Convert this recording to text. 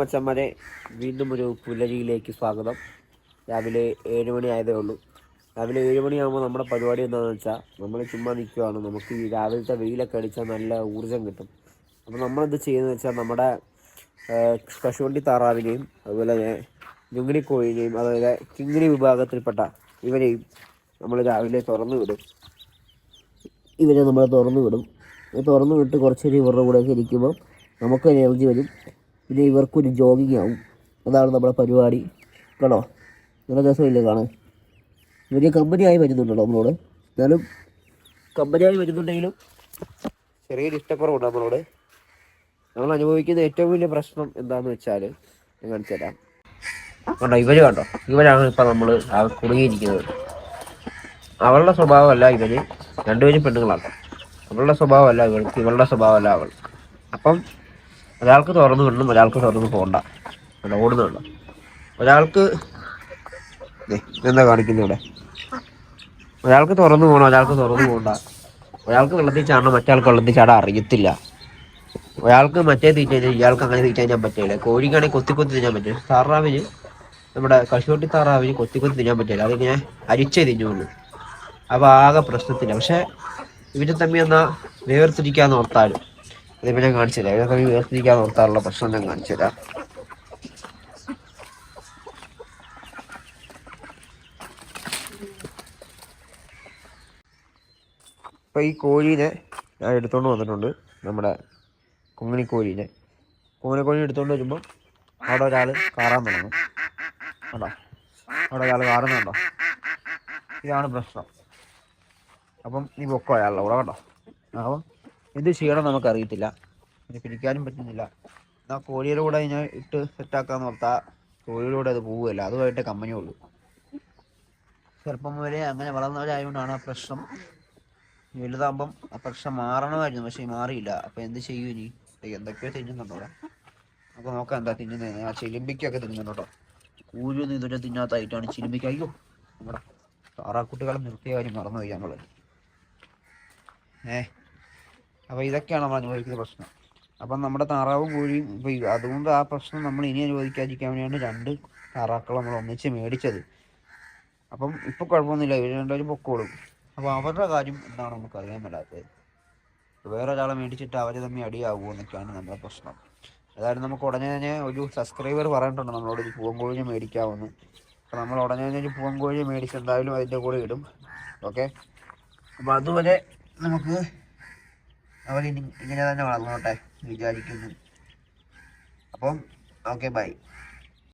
മച്ചന്മാരെ വീണ്ടും ഒരു പുലരിയിലേക്ക് സ്വാഗതം. രാവിലെ ഏഴ് മണി ആയതേ ഉള്ളൂ. രാവിലെ ഏഴ് മണിയാകുമ്പോൾ നമ്മുടെ പരിപാടി എന്താണെന്ന് വെച്ചാൽ നമ്മൾ ചുമ്മാ നിൽക്കുകയാണ് നമുക്ക് ഈ രാവിലത്തെ വെയിലൊക്കെ അടിച്ചാൽ നല്ല ഊർജം കിട്ടും. അപ്പോൾ നമ്മളെന്ത് ചെയ്യുന്നത് വെച്ചാൽ നമ്മുടെ കശുവണ്ടി താറാവിനെയും അതുപോലെ തന്നെ ഞുങ്ങിനി കോഴിനെയും അതുപോലെ കിങ്ങിണി വിഭാഗത്തിൽപ്പെട്ട ഇവരെയും നമ്മൾ രാവിലെ തുറന്നു വിടും. ഇവരെ നമ്മൾ തുറന്നു വിടും. തുറന്നു വിട്ട് കുറച്ചൊരു ഇവരുടെ കൂടെയൊക്കെ ഇരിക്കുമ്പോൾ നമുക്ക് എനർജി വരും. പിന്നെ ഇവർക്കൊരു ജോഗിങ് ആവും അതാണ് നമ്മുടെ പരിപാടി. കേട്ടോ? നല്ല രസമില്ലേ കാണാൻ? വലിയ കമ്പനിയായി വരുന്നുണ്ടല്ലോ നമ്മളോട്. എന്നാലും കമ്പനിയായി വരുന്നുണ്ടെങ്കിലും ചെറിയൊരു ഇഷ്ടക്കുറവുണ്ട് നമ്മളോട്. നമ്മൾ അനുഭവിക്കുന്ന ഏറ്റവും വലിയ പ്രശ്നം എന്താണെന്ന് വെച്ചാൽ ഞാൻ കാണിച്ചു തരാം. കണ്ടോ ഇവർ കണ്ടോ? ഇവരാണ് ഇപ്പം നമ്മൾ കുടുങ്ങിയിരിക്കുന്നത്. അവളുടെ സ്വഭാവമല്ല ഇവർ. രണ്ടുപേരും പെണ്ണുങ്ങളാണ്. അവളുടെ സ്വഭാവമല്ല ഇവൾക്ക് ഇവളുടെ സ്വഭാവമല്ല അവൾ. അപ്പം ഒരാൾക്ക് തുറന്നു വിടണം ഒരാൾക്ക് തുറന്നു പോകണ്ട ഇവിടെ ഓടുന്നുണ്ട് ഒരാൾക്ക് എന്താ കാണിക്കുന്നത് ഇവിടെ? ഒരാൾക്ക് തുറന്നു പോകണം ഒരാൾക്ക് തുറന്നു പോകണ്ട ഒരാൾക്ക് വെള്ളത്തിൽ ചാടണം മറ്റാൾക്ക് വെള്ളത്തിൽ ചാടാൻ അറിയത്തില്ല. ഒരാൾക്ക് മറ്റേ തീറ്റ കഴിഞ്ഞാൽ ഇയാൾക്ക് അങ്ങനെ തീറ്റ കഴിഞ്ഞാൽ പറ്റില്ല. കോഴിക്കാണെങ്കിൽ കൊത്തി കൊത്തി തിന്നാൻ പറ്റില്ല. താറാവിന് നമ്മുടെ കശുവട്ടി താറാവിന് കൊത്തി കൊത്തി തിന്നാൻ പറ്റില്ല. അതിങ്ങനെ അരിച്ചേ തിന്നുള്ളൂ. അപ്പോൾ ആകെ പ്രശ്നത്തില്ല. പക്ഷേ ഇവർ തമ്മിൽ എന്നാൽ വേർതിരിക്കാന്ന് ഓർത്താലും. അതിപ്പോ ഞാൻ കാണിച്ചു തരാം ഇവരെ തമ്മിൽ വേർതിരിക്കാന്ന് ഓർത്താനുള്ള പ്രശ്നം ഞാൻ കാണിച്ചില്ല തരാം ഈ കോഴീനെ ഞാൻ എടുത്തോണ്ട് വന്നിട്ടുണ്ട്. നമ്മുടെ കുങ്ങിണി കോഴീനെ കുങ്ങിണി കോഴി എടുത്തോണ്ട് വരുമ്പോൾ അവിടെ ഒരാൾ കാറാൻ തുടങ്ങും. കണ്ടോ? അവിടെ ഒരാൾ കാറുന്നുണ്ടോ ഇതാണ് പ്രശ്നം. അപ്പം നീ പൊക്കോ അയാളുടെ കൂടെ കേട്ടോ അപ്പം എന്ത് ചെയ്യണം നമുക്കറിയത്തില്ല. ഇനി പിടിക്കാനും പറ്റുന്നില്ല. എന്നാൽ കോഴിയുടെ കൂടെ ഞാൻ ഇട്ട് സെറ്റാക്കാന്ന് ഓർത്താ കോഴിയുടെ കൂടെ അത് പോവുകയില്ല. അതുമായിട്ട് കമ്പനി ഉള്ളൂ ചെറുപ്പം മുതലേ അങ്ങനെ വളർന്നവരായതുകൊണ്ടാണ് ആ പ്രശ്നം വലുതാകുമ്പം ആ പ്രശ്നം മാറണമായിരുന്നു. പക്ഷേ മാറിയില്ല. അപ്പം എന്ത് ചെയ്യും ഇനി? എന്തൊക്കെയോ തിന്നുന്നുണ്ടോ അപ്പോൾ നോക്കാം എന്താ തിന്നുന്നത് ആ ചിലിമ്പിക്കൊക്കെ തിന്നുന്നുണ്ടോ കൂരൊന്നും ഇതുവരെ തിന്നാത്തായിട്ടാണ് ചിലിമ്പിക്ക. അയ്യോ നമ്മുടെ താറാക്കുട്ടികളെ നിർത്തിയ കാര്യം മറന്നുപോയി ഞങ്ങൾ ഏ അപ്പോൾ ഇതൊക്കെയാണ് നമ്മൾ അനുഭവിക്കുന്ന പ്രശ്നം. അപ്പം നമ്മുടെ താറാവും കോഴിയും ഇപ്പോൾ അതുകൊണ്ട് ആ പ്രശ്നം നമ്മൾ ഇനി അനുഭവിക്കാതിരിക്കാൻ വേണ്ടിയാണ് രണ്ട് താറാക്കൾ നമ്മൾ ഒന്നിച്ച് മേടിച്ചത്. അപ്പം ഇപ്പോൾ കുഴപ്പമൊന്നുമില്ല. ഇവർ രണ്ടുപേരും പൊക്കോളും. അപ്പോൾ അവരുടെ കാര്യം എന്താണ് നമുക്ക് അറിയാൻ മേലാത്തത്. വേറെ ഒരാളെ മേടിച്ചിട്ട് അവർ തമ്മിൽ അടിയാവുമോ എന്നൊക്കെയാണ് നമ്മുടെ പ്രശ്നം. അതായത് നമുക്ക് ഉടനെ തന്നെ ഒരു സബ്സ്ക്രൈബർ പറഞ്ഞിട്ടുണ്ട് നമ്മളോട് ഒരു പൂവൻ മേടിക്കാമെന്ന് അപ്പോൾ നമ്മൾ ഉടനെ തന്നെ ഒരു പൂവൻ കോഴിയെ മേടിച്ച് എന്തായാലും അതിന്റെ കൂടെ ഇടും. ഓക്കെ അപ്പോൾ അതുവരെ നമുക്ക് അവർ ഇങ്ങനെ തന്നെ വളർന്നോട്ടെ വിചാരിക്കുന്നു. അപ്പം ഓക്കെ ബൈ